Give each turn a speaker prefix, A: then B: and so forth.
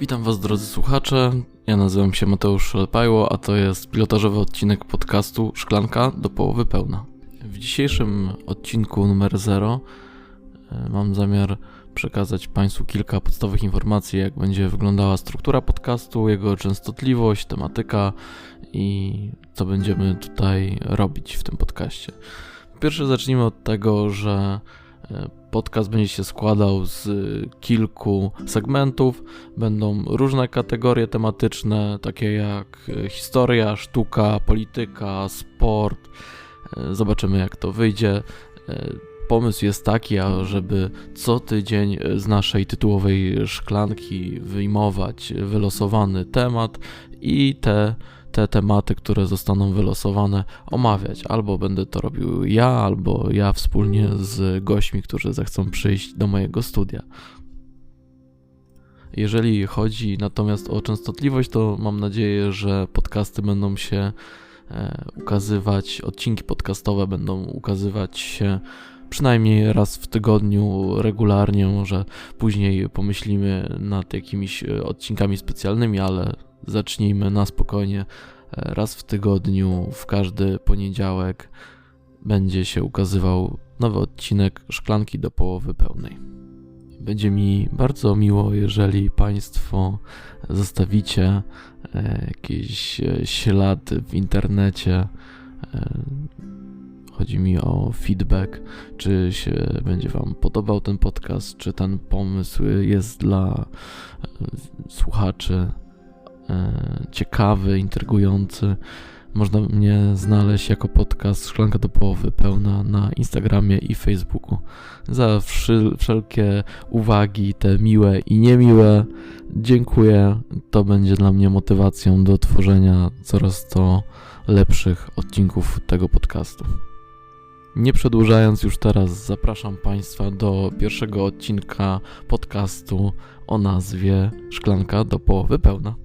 A: Witam Was drodzy słuchacze, ja nazywam się Mateusz Szelpajło, a to jest pilotażowy odcinek podcastu Szklanka do połowy pełna. W dzisiejszym odcinku numer 0 e, mam zamiar przekazać Państwu kilka podstawowych informacji, jak będzie wyglądała struktura podcastu, jego częstotliwość, tematyka i co będziemy tutaj robić w tym podcaście. Po pierwsze zacznijmy od tego, że podcast będzie się składał z kilku segmentów. Będą różne kategorie tematyczne, takie jak e, historia, sztuka, polityka, sport. E, Zobaczymy, jak to wyjdzie. Pomysł jest taki, żeby co tydzień z naszej tytułowej szklanki wyjmować wylosowany temat i te, te tematy, które zostaną wylosowane, omawiać. Albo będę to robił ja, albo ja wspólnie z gośćmi, którzy zechcą przyjść do mojego studia. Jeżeli chodzi natomiast o częstotliwość, to mam nadzieję, że podcasty będą się e, ukazywać, odcinki podcastowe będą ukazywać się przynajmniej raz w tygodniu regularnie. Może później pomyślimy nad jakimiś e, odcinkami specjalnymi, ale zacznijmy na spokojnie. E, Raz w tygodniu, w każdy poniedziałek będzie się ukazywał nowy odcinek Szklanki do połowy pełnej. Będzie mi bardzo miło, jeżeli Państwo zostawicie e, jakiś e, ślad w internecie. Chodzi mi o feedback, czy się będzie Wam podobał ten podcast, czy ten pomysł jest dla słuchaczy ciekawy, intrygujący. Można mnie znaleźć jako podcast Szklanka do połowy pełna na Instagramie i Facebooku. Za wszelkie uwagi, te miłe i niemiłe, dziękuję. To będzie dla mnie motywacją do tworzenia coraz to lepszych odcinków tego podcastu. Nie przedłużając już teraz, zapraszam Państwa do pierwszego odcinka podcastu o nazwie Szklanka do połowy pełna.